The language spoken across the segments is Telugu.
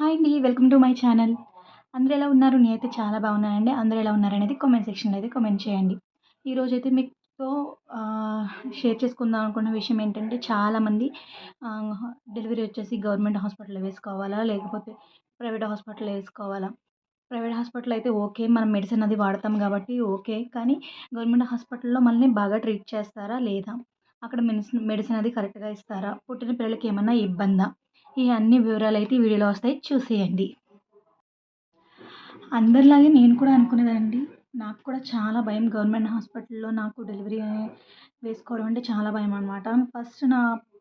హాయ్ అండి వెల్కమ్ టు మై ఛానల్ అందరూ ఎలా ఉన్నారు? నేనైతే చాలా బాగున్నానండి. అందరూ ఎలా ఉన్నారనేది కామెంట్ సెక్షన్లో అయితే కామెంట్ చేయండి. ఈరోజు అయితే మీతో షేర్ చేసుకుందాం అనుకున్న విషయం ఏంటంటే చాలామంది డెలివరీ వచ్చేసి గవర్నమెంట్ హాస్పిటల్లో వేసుకోవాలా? లేకపోతే ప్రైవేట్ హాస్పిటల్లో వేసుకోవాలా? ప్రైవేట్ హాస్పిటల్ అయితే ఓకే మనం మెడిసిన్ అది వాడతాం కాబట్టి ఓకే కానీ గవర్నమెంట్ హాస్పిటల్లో మనల్ని బాగా ట్రీట్ చేస్తారా లేదా? అక్కడ మెడిసిన్ మెడిసిన్ అది కరెక్ట్గా ఇస్తారా? పుట్టిన పిల్లలకి ఏమన్నా ఇబ్బందా? ఈ అన్ని వివరాలు అయితే వీడియోలో వస్తాయి. చూసేయండి. అందరిలాగే నేను కూడా అనుకునేదండి నాకు కూడా చాలా భయం. గవర్నమెంట్ హాస్పిటల్లో నాకు డెలివరీ వేసుకోవడం అంటే చాలా భయం అనమాట ఫస్ట్ నా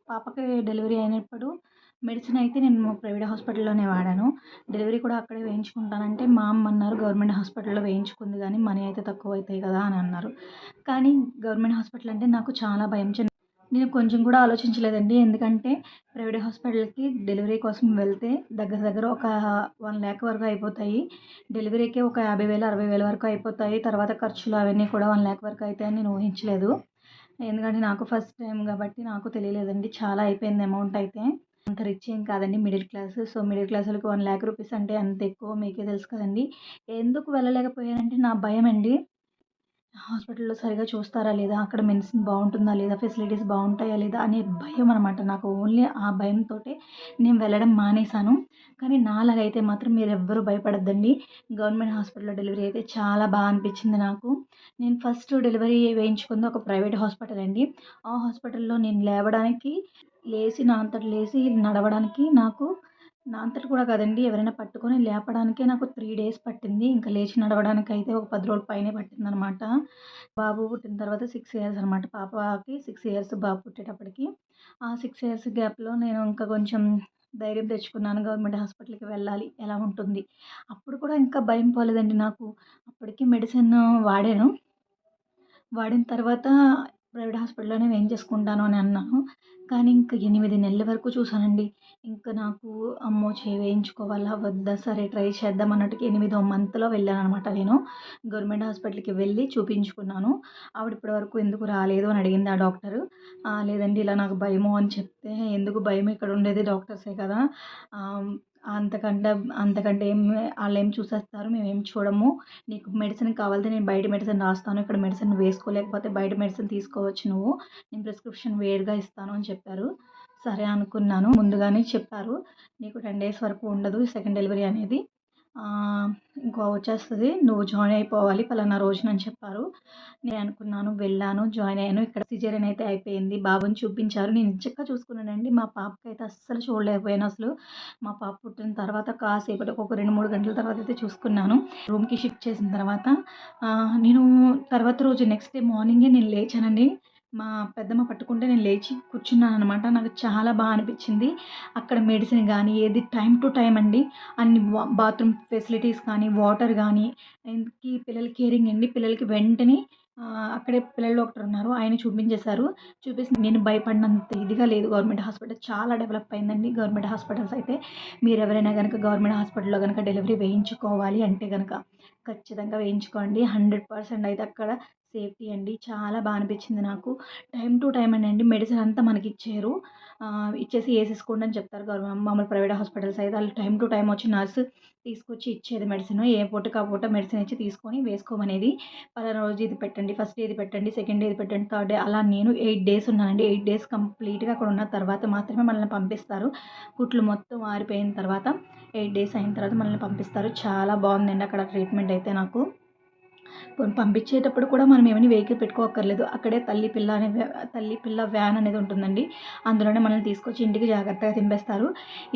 పాపకి డెలివరీ అయినప్పుడు మెడిసిన్ అయితే నేను ప్రైవేట్ హాస్పిటల్లోనే వాడాను. డెలివరీ కూడా అక్కడే వేయించుకుంటానంటే మా అమ్మ అన్నారు గవర్నమెంట్ హాస్పిటల్లో వేయించుకుంది కానీ మనీ అయితే తక్కువ అవుతాయి కదా అని అన్నారు. కానీ గవర్నమెంట్ హాస్పిటల్ అంటే నాకు చాలా భయం. నేను కొంచెం కూడా ఆలోచించలేదండి. ఎందుకంటే ప్రైవేట్ హాస్పిటల్కి డెలివరీ కోసం వెళ్తే దగ్గర దగ్గర ఒక వన్ ల్యాక్ వరకు అయిపోతాయి. డెలివరీకి ఒక యాభై వేలు అరవై వేల వరకు అయిపోతాయి. తర్వాత ఖర్చులు అవన్నీ కూడా వన్ ల్యాక్ వరకు అవుతాయని నేను ఊహించలేదు. ఎందుకంటే నాకు ఫస్ట్ టైం కాబట్టి నాకు తెలియలేదండి. చాలా అయిపోయింది అమౌంట్ అయితే. అంత రిచ్ ఏం కాదండి middle class. So middle class వాళ్ళకి వన్ ల్యాక్ రూపీస్ అంటే అంత ఎక్కువ మీకే తెలుసు కదండి. ఎందుకు వెళ్ళలేకపోయానంటే నా భయం అండి హాస్పిటల్లో సరిగా చూస్తారా లేదా? అక్కడ మెడిసిన్ బాగుంటుందా లేదా? ఫెసిలిటీస్ బాగుంటాయా లేదా? అనే భయం అనమాట నాకు. ఓన్లీ ఆ భయంతో నేను వెళ్ళడం మానేశాను. కానీ నాలాగైతే మాత్రం మీరు ఎవ్వరూ భయపడద్దండి. గవర్నమెంట్ హాస్పిటల్లో డెలివరీ అయితే చాలా బాగా అనిపించింది నాకు. నేను ఫస్ట్ డెలివరీ వేయించుకుంది ఒక ప్రైవేట్ హాస్పిటల్ అండి. ఆ హాస్పిటల్లో నేను లేవడానికి లేచి నా అంతటి లేచి నడవడానికి నాకు నా అంతట కూడా కాదండి ఎవరైనా పట్టుకొని లేపడానికే నాకు త్రీ డేస్ పట్టింది. ఇంకా లేచి నడవడానికి అయితే ఒక పది రోజుల పైనే పట్టిందనమాట. బాబు పుట్టిన తర్వాత సిక్స్ ఇయర్స్ అనమాట. పాపకి సిక్స్ ఇయర్స్ బాబు పుట్టేటప్పటికి. ఆ సిక్స్ ఇయర్స్ గ్యాప్లో నేను ఇంకా కొంచెం ధైర్యం తెచ్చుకున్నాను. గవర్నమెంట్ హాస్పిటల్కి వెళ్ళాలి. ఎలా ఉంటుంది? అప్పుడు కూడా ఇంకా భయం పోలేదండి నాకు. అప్పటికి మెడిసిన్ వాడాను. వాడిన తర్వాత ప్రైవేట్ హాస్పిటల్లోనే వేయించేసుకుంటాను అని అన్నాను. కానీ ఇంక ఎనిమిది నెలల వరకు చూసానండి ఇంకా నాకు అమ్మో చేయి వేయించుకోవాలా వద్దా సరే ట్రై చేద్దాం అన్నట్టుగా ఎనిమిదో మంత్లో వెళ్ళాను అనమాట నేను. గవర్నమెంట్ హాస్పిటల్కి వెళ్ళి చూపించుకున్నాను. ఆవిడ ఇప్పటి వరకు ఎందుకు రాలేదు అని అడిగింది ఆ డాక్టర్. లేదండి ఇలా నాకు భయము అని చెప్తే ఎందుకు భయం? ఇక్కడ ఉండేది డాక్టర్సే కదా. అంతకంటే అంతకంటే ఏం వాళ్ళు ఏం చూసేస్తారు మేము ఏం చూడము. నీకు మెడిసిన్ కావాలంటే నేను బయట మెడిసిన్ రాస్తాను ఇక్కడ మెడిసిన్ వేసుకోలేకపోతే బయట మెడిసిన్ తీసుకోవచ్చు నువ్వు. నేను ప్రిస్క్రిప్షన్ వేరుగా ఇస్తాను అని చెప్పారు. సరే అనుకున్నాను. ముందుగానే చెప్పారు. నీకు టెన్ డేస్ వరకు ఉండదు సెకండ్ డెలివరీ అనేది. ఇంకో వచ్చేస్తుంది. నువ్వు జాయిన్ అయిపోవాలి పలానా రోజున అని చెప్పారు. నేను అనుకున్నాను వెళ్ళాను జాయిన్ అయ్యాను. ఇక్కడ సిజేరియన్ అయితే అయిపోయింది. బాబుని చూపించారు. నేను నిజంగా చూసుకున్నానండి. మా పాపకి అయితే అస్సలు చూడలేకపోయాను అసలు. మా పాప పుట్టిన తర్వాత కాసేపటి ఒక రెండు మూడు గంటల తర్వాత అయితే చూసుకున్నాను. రూమ్కి షిఫ్ట్ చేసిన తర్వాత నేను తర్వాత రోజు నెక్స్ట్ డే మార్నింగే నేను లేచానండి. మా పెద్దమ్మ పట్టుకుంటే నేను లేచి కూర్చున్నాను అనమాట నాకు చాలా బాగా అనిపించింది. అక్కడ మెడిసిన్ కానీ ఏది టైం టు టైం అండి. అన్ని బాత్రూమ్ ఫెసిలిటీస్ కానీ వాటర్ కానీ ఇంటికి పిల్లల కేరింగ్ అండి. పిల్లలకి వెంటనే అక్కడే పిల్లల డాక్టర్ ఉన్నారు. ఆయన చూపించేశారు. చూపిస్తే నేను భయపడినంత ఇదిగా లేదు. గవర్నమెంట్ హాస్పిటల్ చాలా డెవలప్ అయిందండి. గవర్నమెంట్ హాస్పిటల్స్ అయితే మీరు ఎవరైనా కనుక గవర్నమెంట్ హాస్పిటల్లో కనుక డెలివరీ వేయించుకోవాలి అంటే కనుక ఖచ్చితంగా వేయించుకోండి. హండ్రెడ్ పర్సెంట్ అయితే అక్కడ సేఫ్టీ అండి. చాలా బాగా అనిపించింది నాకు. టైం టు టైం అండి మెడిసిన్ అంతా మనకి ఇచ్చారు ఇచ్చేసి వేసేసుకోండి అని చెప్తారు గవర్నమెంట్ మామూలు ప్రైవేట్ హాస్పిటల్స్ అయితే. వాళ్ళు టైం టు టైం వచ్చి నర్సు తీసుకొచ్చి ఇచ్చేది మెడిసిన్. ఏ పూటకి ఆ పూట మెడిసిన్ ఇచ్చి తీసుకొని వేసుకోమనేది. పలానా రోజు ఇది పెట్టండి ఫస్ట్ ఇది పెట్టండి సెకండ్ ఇది పెట్టండి థర్డ్ డే అలా నేను ఎయిట్ డేస్ ఉన్నానండి. ఎయిట్ డేస్ కంప్లీట్గా అక్కడ ఉన్న తర్వాత మాత్రమే మనల్ని పంపిస్తారు. కుట్లు మొత్తం ఆరిపోయిన తర్వాత ఎయిట్ డేస్ అయిన తర్వాత మనల్ని పంపిస్తారు. చాలా బాగుందండి అక్కడ ట్రీట్మెంట్ అయితే నాకు. పంపించేటప్పుడు కూడా మనం ఏమైనా వెహికల్ పెట్టుకోక్కర్లేదు. అక్కడే తల్లి పిల్ల అనే తల్లి పిల్ల వ్యాన్ అనేది ఉంటుందండి. అందులోనే మనల్ని తీసుకొచ్చి ఇంటికి జాగ్రత్తగా తింపేస్తారు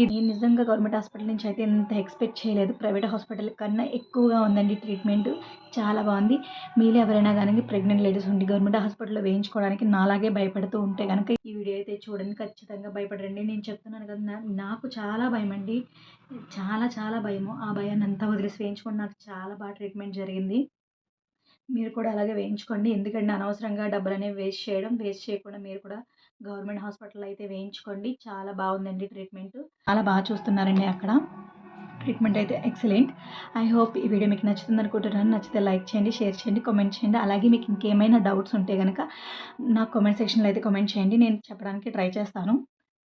ఇది నిజంగా గవర్నమెంట్ హాస్పిటల్ నుంచి అయితే ఇంత ఎక్స్పెక్ట్ చేయలేదు. ప్రైవేట్ హాస్పిటల్ కన్నా ఎక్కువగా ఉందండి ట్రీట్మెంట్. చాలా బాగుంది. మీరు ఎవరైనా కానీ ప్రెగ్నెంట్ లేడీస్ ఉండి గవర్నమెంట్ హాస్పిటల్లో వేయించుకోవడానికి నాలాగే భయపడుతూ ఉంటే కనుక ఈ వీడియో అయితే చూడండి. ఖచ్చితంగా భయపడరండి నేను చెప్తున్నాను కదా నాకు చాలా భయం అండి చాలా చాలా భయము. ఆ భయాన్ని అంతా వదిలేసి వేయించుకోండి నాకు చాలా బాగా ట్రీట్మెంట్ జరిగింది. మీరు కూడా అలాగే వేయించుకోండి. ఎందుకంటే అనవసరంగా డబ్బులు అనేవి వేస్ట్ చేయడం వేస్ట్ చేయకుండా మీరు కూడా గవర్నమెంట్ హాస్పిటల్ అయితే వేయించుకోండి. చాలా బాగుందండి ట్రీట్మెంట్. చాలా బాగా చూస్తున్నారండి అక్కడ. ట్రీట్మెంట్ అయితే ఎక్సలెంట్. ఐ హోప్ ఈ వీడియో మీకు నచ్చుతుంది అనుకుంటున్నాను. నచ్చితే లైక్ చేయండి షేర్ చేయండి కామెంట్ చేయండి. అలాగే మీకు ఇంకేమైనా డౌట్స్ ఉంటే కనుక నాకు కామెంట్ సెక్షన్లో అయితే కామెంట్ చేయండి. నేను చెప్పడానికి ట్రై చేస్తాను.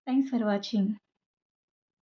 Thanks for watching.